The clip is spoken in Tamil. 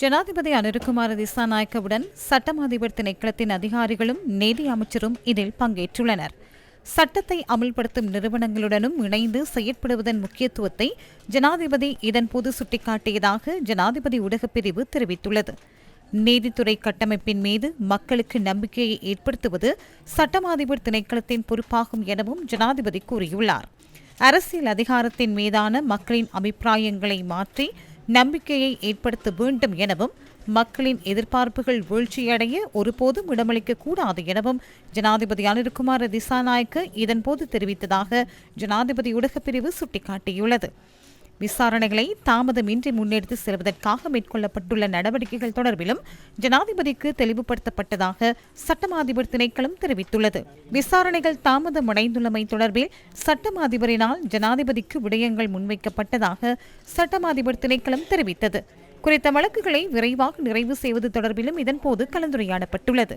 ஜனாதிபதி அனுருகுமார திசாநாயக்கவுடன் சட்டம் அதிபர் திணைக்களத்தின் அதிகாரிகளும் நீதி அமைச்சரும் இதில் பங்கேற்றுள்ளனர். சட்டத்தை அமல்படுத்தும் நிறுவனங்களுடனும் இணைந்து செயற்படுவதன் முக்கியத்துவத்தை ஜனாதிபதி இதன்போது சுட்டிக்காட்டியதாக ஜனாதிபதி ஊடகப்பிரிவு தெரிவித்துள்ளது. நீதித்துறை கட்டமைப்பின் மீது மக்களுக்கு நம்பிக்கையை ஏற்படுத்துவது சட்டமாதிபர் திணைக்களத்தின் பொறுப்பாகும் எனவும் ஜனாதிபதி கூறியுள்ளார். அரசியல் அதிகாரத்தின் மீதான மக்களின் அபிப்பிராயங்களை மாற்றி நம்பிக்கையை ஏற்படுத்த வேண்டும் எனவும் மக்களின் எதிர்பார்ப்புகள் வீழ்ச்சியடைய ஒருபோதும் இடமளிக்க கூடாது எனவும் ஜனாதிபதி அனிற்குமார் திசாநாயக்க இதன்போது தெரிவித்ததாக ஜனாதிபதி ஊடகப்பிரிவு சுட்டிக்காட்டியுள்ளது. விசாரணைகளை தாமதமின்றி முன்னெடுத்து செல்வதற்காக மேற்கொள்ளப்பட்டுள்ள நடவடிக்கைகள் தொடர்பிலும் ஜனாதிபதிக்கு தெளிவுபடுத்தப்பட்டதாக சட்டமாதிபர் திணைக்களம் தெரிவித்துள்ளது. விசாரணைகள் தாமதமடைந்துள்ளமை தொடர்பில் சட்டமாதிபரினால் ஜனாதிபதிக்கு விடயங்கள் முன்வைக்கப்பட்டதாக சட்டமாதிபர் திணைக்களம் தெரிவித்தது. குறித்த வழக்குகளை விரைவாக நிறைவு செய்வது தொடர்பிலும் இதன்போது கலந்துரையாடப்பட்டுள்ளது.